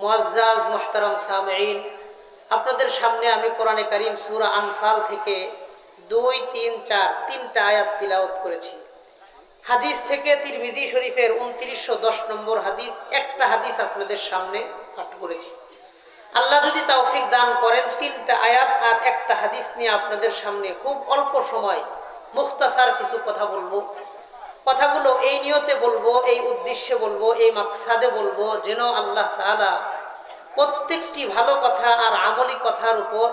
মুআজ্জাজ মুহতারাম সামঈন, আপনাদের সামনে আমি কোরআনে কারিম সূরা আনফাল থেকে দুই, তিন, চার, তিনটা আয়াত তিলাওয়াত করেছি। হাদিস থেকে তিরমিজি শরীফের উনত্রিশশো দশ নম্বর হাদিস, একটা হাদিস আপনাদের সামনে পাঠ করেছি। আল্লাহ যদি তৌফিক দান করেন, তিনটা আয়াত আর একটা হাদিস নিয়ে আপনাদের সামনে খুব অল্প সময় মুখতাসার কিছু কথা বলব। কথাগুলো এই নিয়তে বলব, এই উদ্দেশ্যে বলব, এই মাকসাদে বলব যেন আল্লাহ তাআলা প্রত্যেকটি ভালো কথা আর আমলি কথার উপর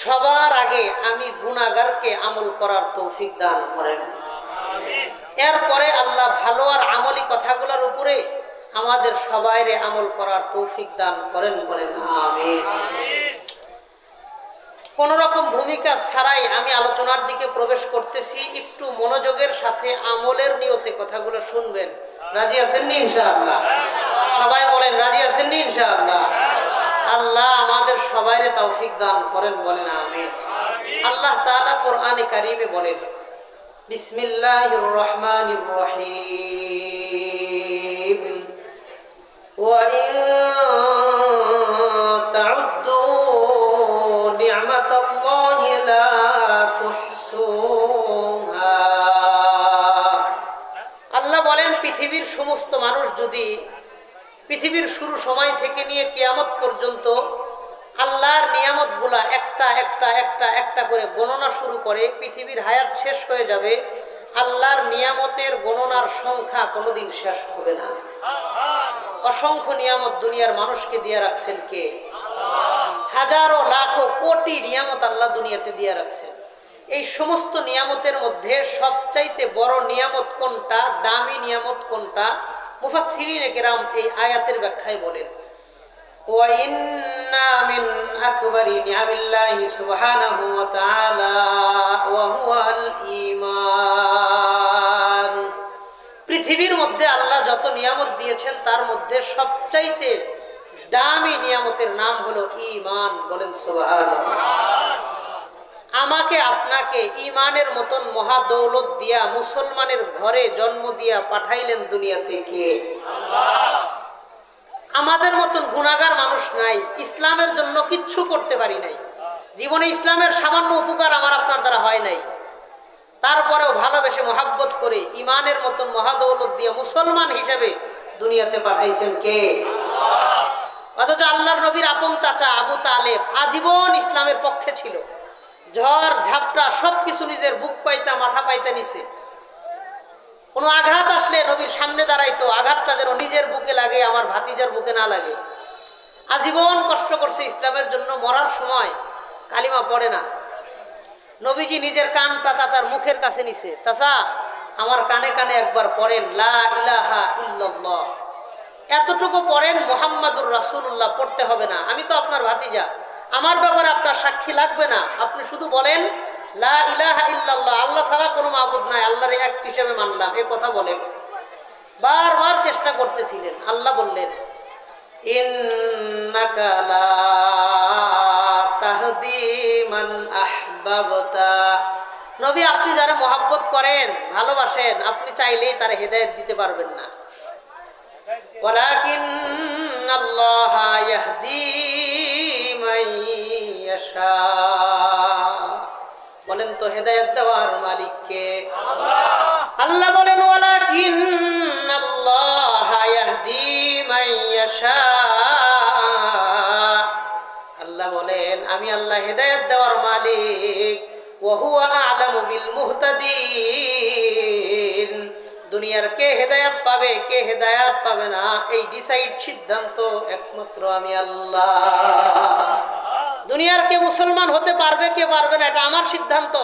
সবার আগে আমি গুণাগারকে আমল করার তৌফিক দান করেন। এরপরে আল্লাহ ভালো আর আমলি কথাগুলোর উপরে আমাদের সবাইরে আমল করার তৌফিক দান করেন বলেন, আমিন। কোন রকম ভূমিকা ছাড়াই আমি আলোচনার দিকে প্রবেশ করতেছি। একটু মনোযোগের সাথে আমলের নিয়তে কথাগুলো শুনবেন। রাজি আছেন নি সবাই বলেন, রাজি আছেন নি আল্লাহ আমাদের সবাইরে তৌফিক দান করেন বলেন আমি আল্লাহ তাআলা কোরআনে কারিবে বলেন, বিসমিল্লাহির রহমানির রহিম। পৃথিবীর সমস্ত মানুষ যদি পৃথিবীর শুরু সময় থেকে নিয়ে কেয়ামত পর্যন্ত আল্লাহর নিয়ামতগুলা একটা একটা একটা একটা করে গণনা শুরু করে, পৃথিবীর হায়াত শেষ হয়ে যাবে, আল্লাহর নিয়ামতের গণনার সংখ্যা কোনোদিন শেষ হবে না। অসংখ্য নিয়ামত দুনিয়ার মানুষকে দিয়ে রাখছেন কে? হাজারো, লাখো, কোটি নিয়ামত আল্লাহ দুনিয়াতে দিয়ে রাখছেন। এই সমস্ত নিয়ামতের মধ্যে সবচাইতে বড় নিয়ামত কোনটা, দামি নিয়ামত কোনটা? মুফা মুফাসিরিন কেরাম এই আয়াতের ব্যাখ্যায় বলেন। পৃথিবীর মধ্যে আল্লাহ যত নিয়ামত দিয়েছেন, তার মধ্যে সবচাইতে দামি নিয়ামতের নাম হলো ইমান বলেন সোহান আমাকে আপনাকে ইমানের মতন মহা দৌলত দিয়া মুসলমানের ঘরে জন্ম দিয়া পাঠাইলেন দুনিয়াতে কে? আমাদের মতন গুণাগার মানুষ নাই, ইসলামের জন্য কিচ্ছু করতে পারি নাই। জীবনে ইসলামের সামান্য উপকার আমার আপনার দ্বারা হয় নাই। তারপরেও ভালোবেসে মহাব্বত করে ইমানের মতন মহাদৌলত দিয়ে মুসলমান হিসেবে দুনিয়াতে পাঠাইছেন কে? অথচ আল্লাহর নবীর আপন চাচা আবু তালেব আজীবন ইসলামের পক্ষে ছিল। ঝড়, ঝাপটা, সবকিছু নিজের বুক পাইতা, মাথা পাইতা নিছে। কোনো আঘাত আসলে নবীর সামনে দাঁড়াইতো, আঘাতটা যেন নিজের বুকে লাগে, আমার ভাতিজার বুকে না লাগে। আজীবন কষ্ট করছে ইসলামের জন্য, মরার সময় কালিমা পড়ে না। নবীজি নিজের কানটা চাচার মুখের কাছে নিছে, চাচা, আমার কানে কানে একবার পড়েন, লা ইলাহা ইল্লাল্লাহ। এতটুকু পড়েন মোহাম্মদুর রাসূলুল্লাহ, পড়তে হবে না। আমি তো আপনার ভাতিজা। আমার ব্যাপারে আপনার সাক্ষী লাগবে না। আপনি শুধু বলেন, লা ইলাহা ইল্লাল্লাহ, আল্লাহ ছাড়া কোনো মাবুদ নাই, আল্লাহর এক হিসেবে মানলাম। এ কথা বলেন। বারবার চেষ্টা করতেছিলেন, আল্লাহ বললেন নবী, আপনি যারা মহাব্বত করেন, ভালোবাসেন, আপনি চাইলেই তারা হেদায়েত দিতে পারবেন না। আল্লাহ বলেন তো হেদায়েত দেওয়ার মালিককে। আল্লাহ বলেন, ওয়ালাকিন আল্লাহ ইয়াহদি মান ইয়াশা। আল্লাহ বলেন, আমি আল্লাহ হেদায়েত দেওয়ার মালিক। ওয়াহুয়া আলামু বিল দুনিয়ার কে হেদায়াত পাবে, কে হেদায়াত পাবে না, এই ডিসাইড সিদ্ধান্ত একমাত্র আমি আল্লাহ। দুনিয়ার কে মুসলমান হতে পারবে, কে পারবে না, এটা আমার সিদ্ধান্ত।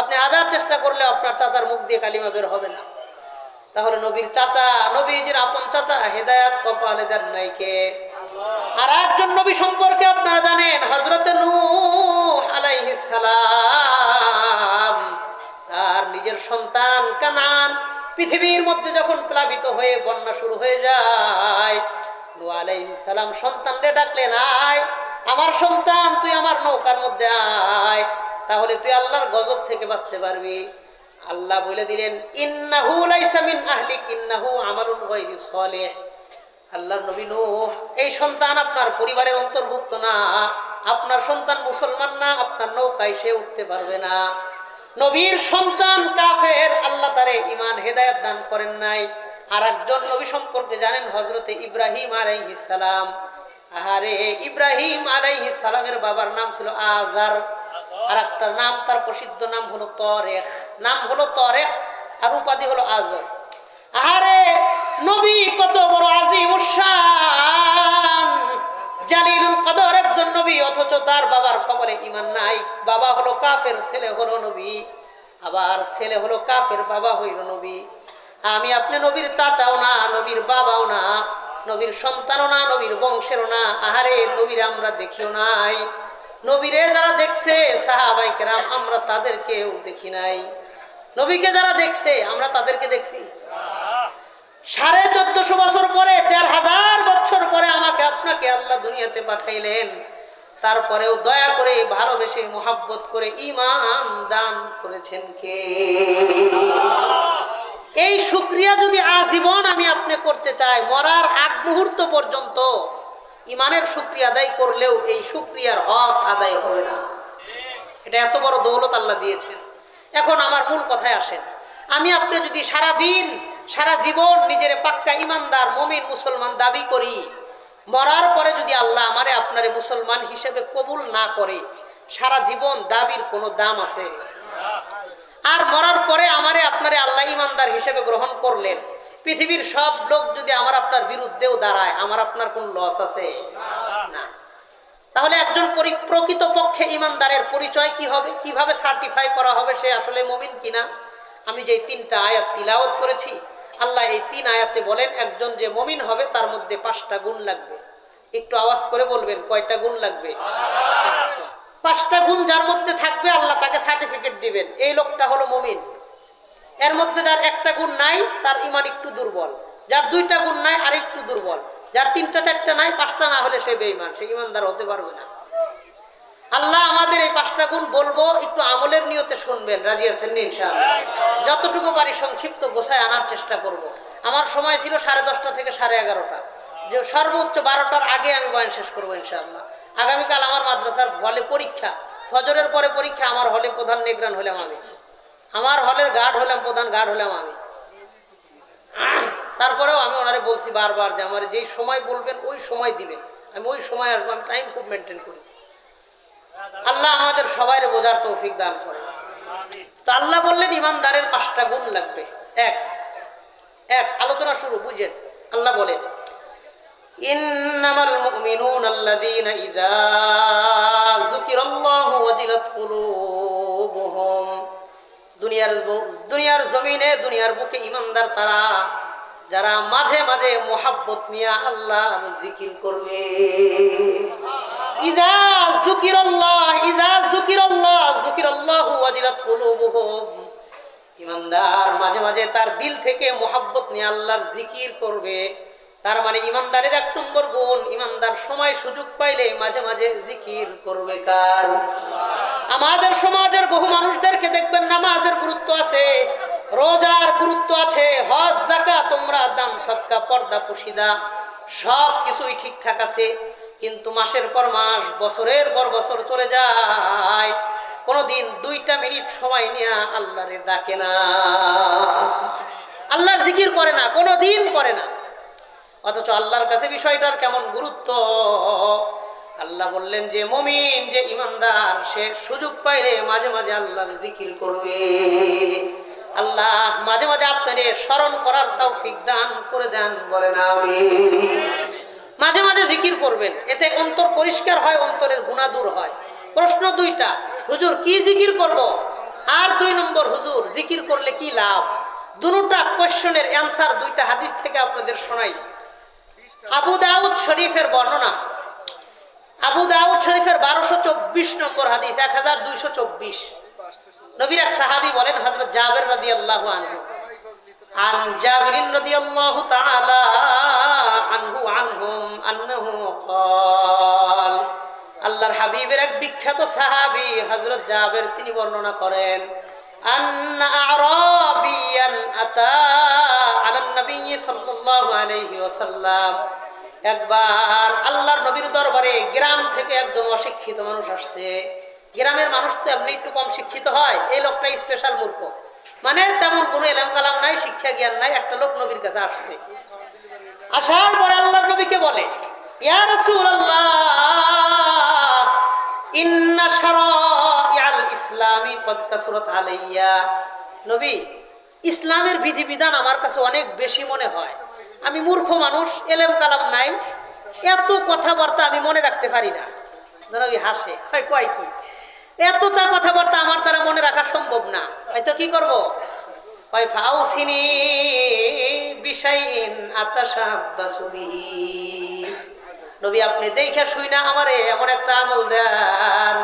আপনি হাজার চেষ্টা করলে আপনার চাচার মুখ দিয়ে কালিমা বের হবে না। তাহলে নবীর চাচা, নবীজির আপন চাচা, হেদায়াত কপালে দেন নাই কে? আর একজন নবী সম্পর্কে আপনারা জানেন হজরত আলাইহিস সালাম। তার নিজের সন্তান কানান পৃথিবীর মধ্যে যখন প্লাবিত হয়ে বন্যা শুরু হয়ে যায়, নূহ আলাইহিস সালাম সন্তানরে ডাকলেন, আয় আমার সন্তান, তুই আমার নৌকার মধ্যে আয়। তাহলে তুই আল্লাহর গজব থেকে বাঁচতে পারবি। আল্লাহ বলে দিলেন, ইন্নাহু লাইসা মিন আহলিক, ইন্নাহু আমালুন গায়রু সালিহ। আল্লাহর নবী নূহ, এই সন্তান আপনার পরিবারের অন্তর্ভুক্ত না। আপনার সন্তান মুসলমান না, আপনার নৌকায় সে উঠতে পারবে না। নবীর সন্তান কাফের, আল্লাহ তারে ইমান হেদায়ত দান করেন নাই। আর একজন নবী সম্পর্কে জানেন হজরতে ইব্রাহিম আলাইহিস সালাম। আহারে ইব্রাহিম আলাইহিস সালামের বাবার নাম ছিল আজার। আর একটা নাম তার প্রসিদ্ধ নাম হলো তরেখ। নাম হলো তরেখ আর উপাধি হলো আজর। আরে নবী কত বড় আজিম উসান জালিলুল কদর একজন নবী অথচ তার বাবার খবরে ইমান নাই। বাবা হলো কাফের ছেলে হলো নবী। আবার ছেলে হলো কাফের বাবা হইল নবী। আমি আপনি নবীর চাচাও না নবীর বাবাও না। নবীর সন্তানও না, নবীর বংশেরও না। আহারে, নবীর আমরা দেখিও নাই। নবীরে যারা দেখছে, সাহাবাই কেরাম, আমরা তাদেরকেও দেখি নাই। নবীকে যারা দেখছে, আমরা তাদেরকে দেখছি। সাড়ে চোদ্দশো বছর পরে, দেড় হাজার বছর পরে আমাকে আপনাকে আল্লাহ দুনিয়াতে পাঠাইলেন। তারপরেও দয়া করে, ভালোবেসে, মোহাব্বত করে ইমান দান করেছেন কে? এই শুক্রিয়া যদি আজীবন আমি আপনি করতে চাই, মরার আগ মুহূর্ত পর্যন্ত ইমানের শুক্রিয়া আদায় করলেও এই শুক্রিয়ার হক আদায় হবে না। এটা এত বড় দৌলত আল্লাহ দিয়েছেন। এখন আমার মূল কথায় আসেন। আমি আপনি যদি সারা দিন সারা জীবন নিজের পাক্কা ইমানদার, মমিন, মুসলমান দাবি করি, মরার পরে যদি আল্লাহ আমারে আপনারে মুসলমান হিসেবে কবুল না করে, সারা জীবন দাবির কোনো দাম আছে? আর মরার পরে আমারে আপনারে আল্লাহ ইমানদার হিসেবে গ্রহণ করলেন। পৃথিবীর সব লোক যদি আমার আপনার বিরুদ্ধেও দাঁড়ায়, আমার আপনার কোন লস আছে? তাহলে একজন পরি- প্রকৃত পক্ষে ইমানদারের পরিচয় কি হবে? কীভাবে সার্টিফাই করা হবে সে আসলে মমিন কিনা? আমি যে তিনটা আয়াত তিলাওয়াত করেছি, আল্লাহ এই তিন আয়াতে বলেন, একজন যে মমিন হবে তার মধ্যে পাঁচটা গুণ লাগবে। একটু আওয়াজ করে বলবেন, কয়টা গুণ লাগবে? পাঁচটা গুণ যার মধ্যে থাকবে আল্লাহ তাকে সার্টিফিকেট দিবেন। এই লোকটা হলো মমিন। এর মধ্যে যার একটা গুণ নাই, তার ইমান একটু দুর্বল। যার দুইটা গুণ নাই, আর একটু দুর্বল। যার তিনটা, চারটা নাই, পাঁচটা না হলে সে বেঈমান, সে ইমানদার হতে পারবে না। আল্লাহ আমাদের এই পাঁচটা গুণ বলব, একটু আমলের নিয়তে শুনবেন। রাজি আছেন নি ইনশাআল্লাহ? যতটুকু পারি সংক্ষিপ্ত গোছায় আনার চেষ্টা করব। আমার সময় ছিল সাড়ে দশটা থেকে সাড়ে এগারোটা। যে সর্বোচ্চ বারোটার আগে আমি বয়ান শেষ করব ইনশাআল্লাহ। আগামীকাল আমার মাদ্রাসার হলে পরীক্ষা, ফজরের পরে পরীক্ষা, আমার হলে প্রধান নিগ্রান হলাম আমি। আমার হলের গার্ড হলাম প্রধান গার্ড হলাম আমি। তারপরেও আমি ওনারে বলছি বারবার যে আমার যেই সময় বলবেন, ওই সময় দিবেন। আমি ওই সময় আসব, আমি টাইম খুব মেনটেন করি। আল্লাহ আমাদের সবাই বোঝার তৌফিক দান করে। তো আল্লাহ বললেন, ইমানদারের পাঁচটা গুণ লাগবে। এক এক, আলোচনা শুরু, বুঝেন। আল্লাহ বলেন ইন্নামাল মুমিনুন আল্লাযীনা ইযা যুকিরাল্লাহু ওয়াজিলাত কুলুবুহুম। দুনিয়ার দুনিয়ার জমিনে, দুনিয়ার বুকে ইমানদার তারা, যারা মাঝে মাঝে মোহাব্বত নিয়ে আল্লাহর জিকির করবে। ইজা যুকিরাল্লাহ ইজা যুকিরাল্লাহ, যুকিরাল্লাহু ওয়াজিলাত কুলুবুহুম। ইমানদার মাঝে মাঝে তার দিল থেকে মোহাব্বত নিয়ে আল্লাহর জিকির করবে। তার মানে ইমানদারের এক নম্বর গুণ, ইমানদার সময় সুযোগ পাইলে মাঝে মাঝে জিকির করবে কার? আমাদের সমাজের বহু মানুষদেরকে দেখবেন নামাজের গুরুত্ব আছে, রোজার গুরুত্ব আছে, হজ জাকা তোমরা দান সৎকা পর্দা, পুশিদা সব কিছুই ঠিকঠাক আছে। কিন্তু মাসের পর মাস, বছরের পর বছর চলে যায়, কোনোদিন দুইটা মিনিট সময় নিয়ে আল্লাহরে ডাকে না। আল্লাহর জিকির করে না কোনো দিন করে না। অথচ আল্লাহর কাছে বিষয়টার কেমন গুরুত্ব? আল্লাহ বললেন, যে মমিন, যে ইমানদার, সে সুযোগ পাইলে মাঝে মাঝে আল্লাহর জিকির করবে। আল্লাহ মাঝে মাঝে আপনারে স্মরণ করার তাও দান করে দেন বলেন আমি মাঝে মাঝে জিকির করবেন, এতে অন্তর পরিষ্কার হয়, অন্তরের গুণা দূর হয়। প্রশ্ন দুইটা, হুজুর কি জিকির করব? আর দুই নম্বর, হুজুর, জিকির করলে কি লাভ? দুটা কোশ্চেনের অ্যান্সার দুইটা হাদিস থেকে আপনাদের শোনাই। আবু দাউদ শরীফের বর্ণনা আবু দাউদ শরীফের বারোশো চব্বিশ নম্বর হাদিস এক হাজার দুইশো চব্বিশ নবীর এক সাহাবি বলেন হজরত জাবের রাদি আল্লাহ আনহু عن جابر رضي الله تعالى عنه عنهم أنه قال আল্লাহর হাবিবের এক বিখ্যাত সাহাবী হযরত জাবের তিনি বর্ণনা করেন আন্না আরাবিয়ান আতা আলা নবী সাল্লাল্লাহু আলাইহি ওয়াসাল্লাম। একবার আল্লাহর নবীর দরবারে গ্রাম থেকে একজন অশিক্ষিত মানুষ আসছে। গ্রামের মানুষ তো এমনি একটু কম শিক্ষিত হয়, এই লোকটা স্পেশাল মূর্খ। মানে তেমন কোনো এলাম কালাম নাই, শিক্ষা জ্ঞান নাই, একটা লোক নবীর কাছে আসছে। আসার পরে আল্লাহ নবীকে বলে, ইয়া রাসূলুল্লাহ, ইন্না শারাইআল ইসলামি কদ কাসরাত আলাইয়া। নবী, ইসলামের বিধিবিধান আমার কাছে অনেক বেশি মনে হয়। আমি মূর্খ মানুষ, এলেম কালাম নাই, এত কথাবার্তা আমি মনে রাখতে পারি না। নবী হাসে কয় কয় কি? এতটা কথাবার্তা আমার দ্বারা মনে রাখা সম্ভব না। হয়তো কি করব? কয় ফাউসিনি বিশাইন আতাশাব্বাসু বিহি। নবী, আপনি দেখে শুই না আমারে এমন একটা আমল দেন।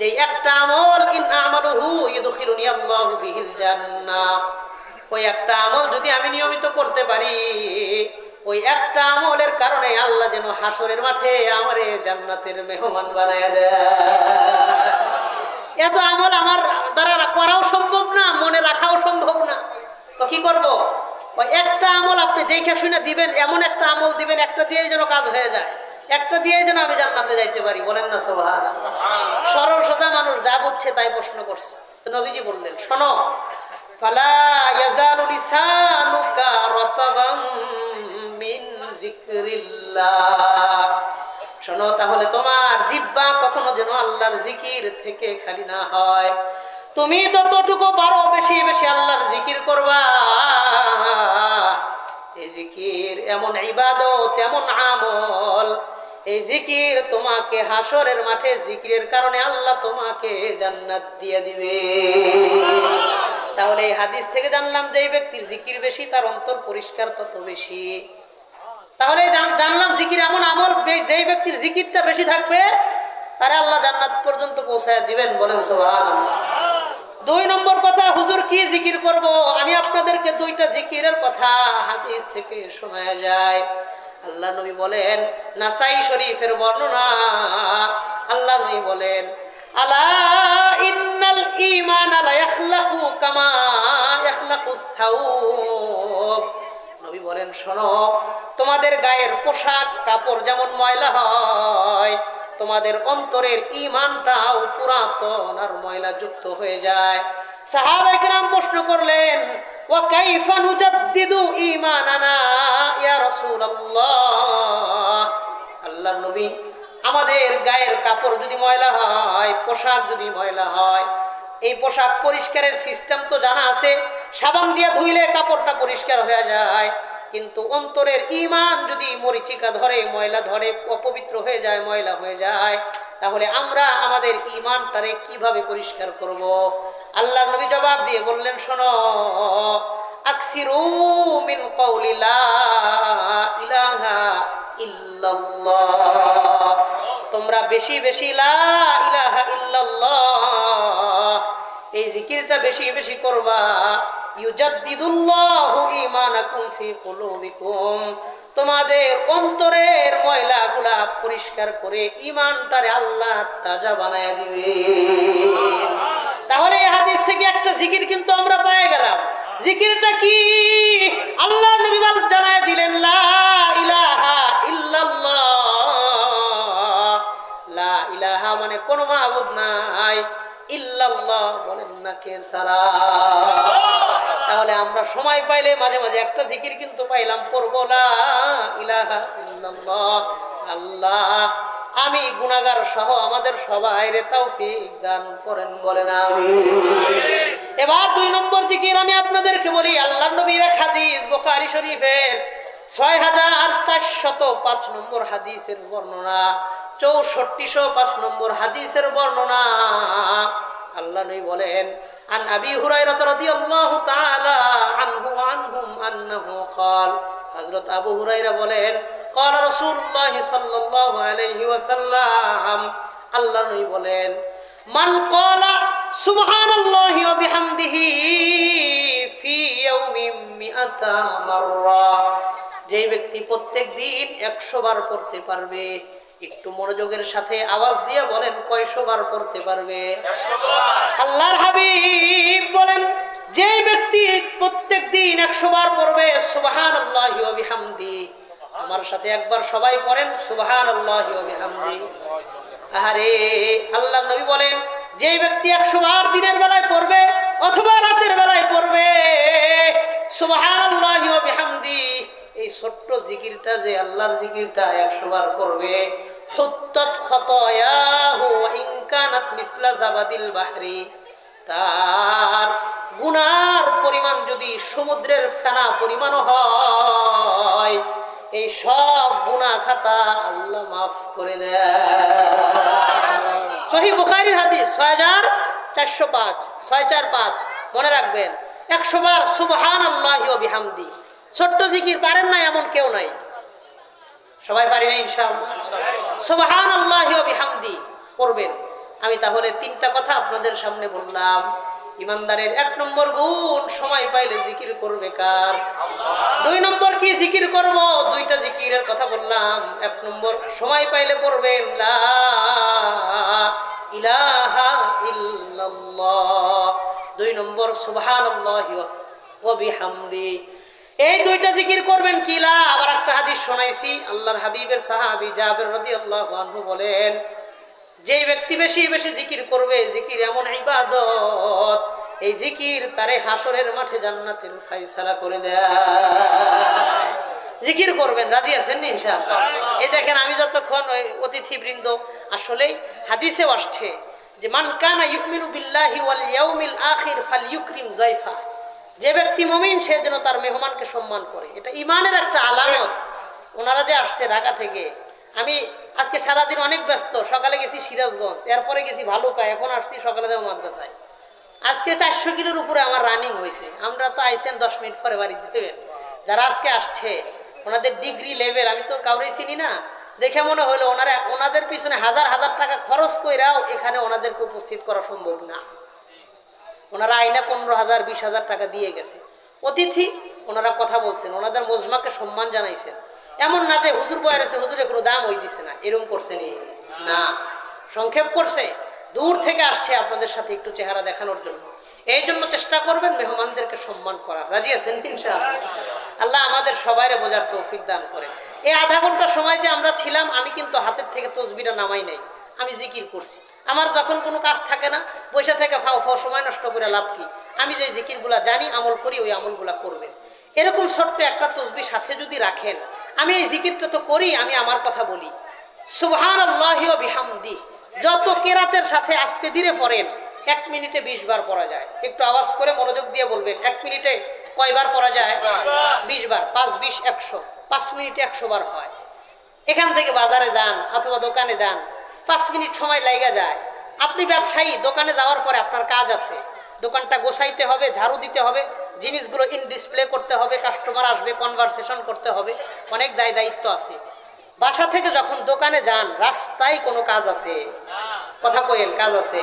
যে একটা আমল, ইন আমালুহু ইদখিলুনি আল্লাহু বিহিল জান্নাহ। ওই একটা আমল যদি আমি নিয়মিত করতে পারি, ওই একটা আমলের কারণে আল্লাহ যেন হাসরের মাঠে আমারে জান্নাতের মেহমান বানায় দেয়। এত আমল আমার দ্বারা করাও সম্ভব না, মনে রাখাও সম্ভব না। তো কি করব? ওই একটা আমল আপনি দেখে শুনে দিবেন, এমন একটা আমল দিবেন, একটা দিয়েই যেন কাজ হয়ে যায়। একটা দিয়েই যেন আমি জান্নাতে যাইতে পারি, বলেন না সোহান সরল সোজা মানুষ যা বুঝছে তাই প্রশ্ন করছে। তো নবীজি বললেন, শোনো, ফালা ইয়াজালু শোনো, তাহলে তোমার জিব্বা কখনো যেন আল্লাহর জিকির থেকে খালি না হয়। তুমি যতটুকু পারো বেশি বেশি আল্লাহর জিকির করবা। এই জিকির এমন ইবাদত, এমন আমল এই জিকির তোমাকে হাসরের মাঠে, জিকিরের কারণে আল্লাহ তোমাকে জান্নাত দিয়ে দিবে। তাহলে এই হাদিস থেকে জানলাম যে এই ব্যক্তির জিকির বেশি, তার অন্তর পরিষ্কার তত বেশি। তাহলে জানলাম জিকির এমন আমল যেই ব্যক্তির জিকিরটা বেশি থাকবে, তারে আল্লাহ জান্নাত পর্যন্ত পৌঁছায় দিবেন বলেন দুই নম্বর কথা, হুজুর, কি জিকির করব? আমি আপনাদেরকে দুইটা জিকিরের কথা হাদিস থেকে শোনা যায়। আল্লাহ নবী বলেন, নাসাই শরীফের বর্ণনা। আল্লাহ নবী বলেন, আলা ইন্নাল ঈমান কামা থাউব নবী বলেন, শোনো, তোমাদের গায়ের পোশাক, কাপড় যেমন ময়লা হয়, তোমাদের অন্তরের ইমানটাও পুরাতন আর ময়লা যুক্ত হয়ে যায়। সাহাবাইকরাম প্রশ্ন করলেন ও কাইফা নুজাদ্দিদু ঈমানানা ইয়া রাসূলুল্লাহ আল্লাহর নবী, আমাদের গায়ের কাপড় যদি ময়লা হয়, পোশাক যদি ময়লা হয়, এই পোশাক পরিষ্কারের সিস্টেম তো জানা আছে, সাবান দিয়ে ধুইলে কাপড়টা পরিষ্কার হয়ে যায়, কিন্তু অন্তরের ইমান যদি মরিচিকা ধরে, ময়লা ধরে, অপবিত্র হয়ে যায়, ময়লা হয়ে যায়, তাহলে আমরা আমাদের ইমানটারে কীভাবে পরিষ্কার করব? আল্লাহ নবী জবাব দিয়ে বললেন, শোনো, আকসিরু মিন কওলি ইলাহা ইল্লাল্লাহ। তোমরা বেশি বেশি লা ইলাহা ইল্লাল্লাহ। এই জিকিরটা বেশি বেশি করবা। ইউজাদ্দিদুল্লাহু ঈমানাকুম ফি কুলুবিকুম। তোমাদের অন্তরের ময়লাগুলা পরিষ্কার করে ইমানটারে আল্লাহ তাজা বানায় দিবে তাহলে এই হাদিস থেকে একটা জিকির কিন্তু আমরা পেয়ে গেলাম। জিকিরটা কি? আল্লাহ নবী জানায় দিলেন, লা ইলাহা ইল্লাল্লাহ। লা ইলাহা মানে কোনো মাবুদ নাই। ইল্লাল্লাহ বলেন না কে সারা। তাহলে আমরা সময় পাইলে মাঝে মাঝে একটা জিকির কিন্তু পাইলাম, পড়ব, লা ইলাহা ইল্লাল্লাহ। আল্লাহ আমি গুনাগার সহ আমাদের সবাই রে তৌফিক দান করেন বলেন আমি এবার দুই নম্বর জিকির আমি আপনাদেরকে বলি আল্লাহ নবীর এক হাদিস বুখারী শরীফের ছয় হাজার চারশত পাঁচ নম্বর হাদিসের বর্ণনা চৌষট্টিশো পাঁচ নম্বর হাদিসের বর্ণনা আল্লাহ নবী বলেন عن أبي هريرة رضي الله تعالى عنه وعنهم أنه قال حضرت أبو هريرة বলেন قال رسول الله صلى الله عليه وسلم আল্লাহ নবী বলেন মান قال سبحان الله وبحمده في يوم مئة مرة যে ব্যক্তি প্রত্যেক দিন একশো বার পড়তে পারবে একটু মনোযোগের সাথে আওয়াজ দিয়ে বলেন কয়শো বার পড়তে পারবে আল্লাহর হাবিব বলেন যে ব্যক্তি প্রত্যেক দিন একশো বার পড়বে সুবাহান আল্লাহ বিহামদি আমার সাথে একবার সবাই পড়েন সুবহান আল্লাহ নবী বলেন যে ব্যক্তি একশো বার দিনের বেলায় পড়বে অথবা রাতের বেলায় পড়বে এই ছোট্ট জিকিরটা যে আল্লাহর জিকিরটা একশো বার করবে তার গুনার পরিমাণ যদি সমুদ্রের ফেনা পরিমাণ হয় এই সব গুনাহ খাতা আল্লাহ মাফ করে দেয় হাদিস, ছয় হাজার চারশো পাঁচ, ছয় চার পাঁচ, মনে রাখবেন একশো বার সুবহান আল্লাহ ছোট্ট জিকির পারেন না এমন কেউ নাই। সবাই পারি না ইনশাআল্লাহ? সুবহান আল্লাহ করবেন আমি তাহলে তিনটা কথা আপনাদের সামনে বললাম। ইমানদারের এক নম্বর গুণ, সময় পাইলে জিকির করবে কার? দুই নম্বর কি জিকির করব? জিকিরের কথা বললাম, এক নম্বর, সময় পাইলে পড়বেন দুই নম্বর, সুবহানাল্লাহি এই দুইটা জিকির করবেন কিলা আবার একটা হাদিস শোনাইছি, আল্লাহর হাবিবের সাহাবী জাবের রাদিয়াল্লাহু আনহু বলেন যে ব্যক্তি বেশি বেশি জিকির করবে, জিকির এমন ইবাদত, এই জিকির তারে হাসরের মাঠে জান্নাতের ফাইসালা করে দেয়। জিকির করবেন রাজি আছেন নি ইনশাআল্লাহ? এই দেখেন আমি যতক্ষণ ওই অতিথিবৃন্দ আসলেই হাদিসেও আসছে যে মান কানা ইউমিনু বিল্লাহি ওয়াল ইয়াউমিল আখির ফালইউকরিম যায়ফা যে ব্যক্তি মুমিন সে যেন তার মেহমানকে সম্মান করে। এটা ইমানের একটা আলামত। ওনারা যে আসছে ঢাকা থেকে আমি আজকে সারাদিন অনেক ব্যস্ত। সকালে গেছি সিরাজগঞ্জ এরপরে গেছি ভালুকা এখন আসছি সকালে যাব মাদ্রাসায়। আজকে চারশো কিলোর উপরে আমার রানিং হয়েছে। আমরা তো আইসেন দশ মিনিট পরে বাড়ি দেবেন যারা আজকে আসছে ওনাদের ডিগ্রি লেভেল আমি তো কাউরেই চিনি না। দেখে মনে হলো ওনারা, ওনাদের পিছনে হাজার হাজার টাকা খরচ কইরাও এখানে ওনাদেরকে উপস্থিত করা সম্ভব না। ওনারা আইনা পনেরো হাজার, বিশ হাজার টাকা দিয়ে গেছে। অতিথি, ওনারা কথা বলছেন, ওনাদের মজমাকে সম্মান জানাইছেন। এমন না যে হুজুর বয়ের আছে, হুজুরে কোনো দাম ওই দিছে না এরকম করছে নি। না। সংক্ষেপ করছে, দূর থেকে আসছে আপনাদের সাথে একটু চেহারা দেখানোর জন্য। এই জন্য চেষ্টা করবেন মেহমানদেরকে সম্মান করার। রাজি আছেন আল্লাহ আমাদের সবাইরে বোঝার তৌফিক দান করে। এই আধা ঘণ্টা সময় যে আমরা ছিলাম, আমি কিন্তু হাতের থেকে তসবিটা নামাই নাই। আমি জিকির করছি। আমার যখন কোনো কাজ থাকে না, বসে থেকে ফাও ফাও সময় নষ্ট করে লাভ কি? আমি যে জিকিরগুলা জানি, আমল করি, ওই আমলগুলা করবেন। এরকম ছোট্ট একটা তসবি সাথে যদি রাখেন, আমি এই জিকিরটা তো করি, আমি আমার কথা বলি। সুবহান আল্লাহ বিহামদি, যত কেরাতের সাথে আস্তে ধীরে পড়েন, এক মিনিটে বিশ বার পড়া যায়। একটু আওয়াজ করে মনোযোগ দিয়ে বলবেন, এক মিনিটে। কয়বার পড়া যায়? বিশ বার। পাঁচ বিশ একশো। পাঁচ মিনিটে একশো বার হয়। এখান থেকে বাজারে যান অথবা দোকানে যান। পাঁচ মিনিট সময় লাগা যায়। আপনি ব্যবসায়ী দোকানে যাওয়ার পরে আপনার কাজ আছে। দোকানটা গোছাইতে হবে ঝাড়ু দিতে হবে জিনিসগুলো ইন ডিসপ্লে করতে হবে কাস্টমার আসবে কনভারসেশন করতে হবে। অনেক দায় দায়িত্ব আছে। বাসা থেকে যখন দোকানে যান রাস্তায় কোনো কাজ আছে? কথা কইেন কাজ আছে?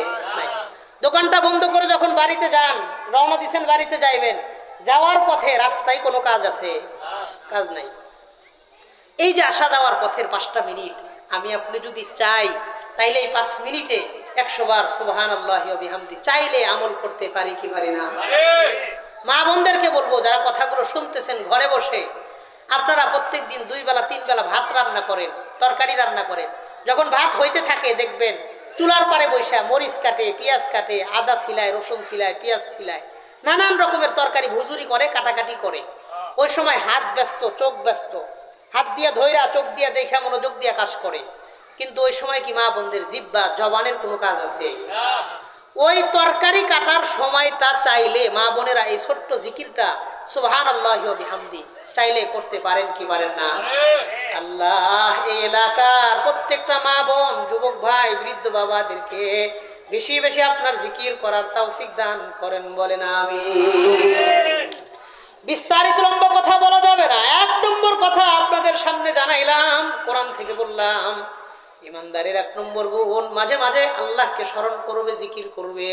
দোকানটা বন্ধ করে যখন বাড়িতে যান রওনা দিচ্ছেন বাড়িতে যাইবেন। যাওয়ার পথে রাস্তায় কোনো কাজ আছে? কাজ নাই। এই যে আসা যাওয়ার পথের পাঁচটা মিনিট, আমি আপনি যদি চাই, তাইলে এই পাঁচ মিনিটে একশো বার সুবহান আল্লাহ বিহামদি চাইলে আমল করতে পারি কি পারি না? মা বোনদেরকে বলব, যারা কথাগুলো শুনতেছেন, ঘরে বসে, আপনারা প্রত্যেক দিন দুই বেলা, তিন বেলা ভাত রান্না করেন, তরকারি রান্না করেন। যখন ভাত হইতে থাকে, দেখবেন চুলার পারে বৈশা মরিচ কাটে, পেঁয়াজ কাটে, আদা ছিলায়, রসুন ছিলায়, পেঁয়াজ ছিলায়। নানান রকমের তরকারি ভুজুরি করে, কাটাকাটি করে। ওই সময় হাত ব্যস্ত, চোখ ব্যস্ত। হাত দিয়া ধৈরা চোখ দিয়া দেখা মনোযোগ দিয়া কাজ করে। কিন্তু ওই সময় কি মা বোনদের জিব্বা, জবানের কোনো কাজ আছে? ওই তরকারি কাটার সময়টা চাইলে মা বোনেরা এই ছোট্ট জিকিরটা সুবহান আল্লাহ চাইলে করতে পারেন কি পারেন না? আল্লাহ এলাকার প্রত্যেকটা মা বোন, যুবক ভাই, বৃদ্ধ বাবাদেরকে বেশি বেশি আপনার জিকির করার তৌফিক দান করেন বলেন আমি বিস্তারিত লম্বা কথা বলা যাবে না। এক নম্বর কথা আপনাদের সামনে জানাইলাম, কোরআন থেকে বললাম, ইমানদারের এক নম্বর গুণ, মাঝে মাঝে আল্লাহকে স্মরণ করবে, জিকির করবে।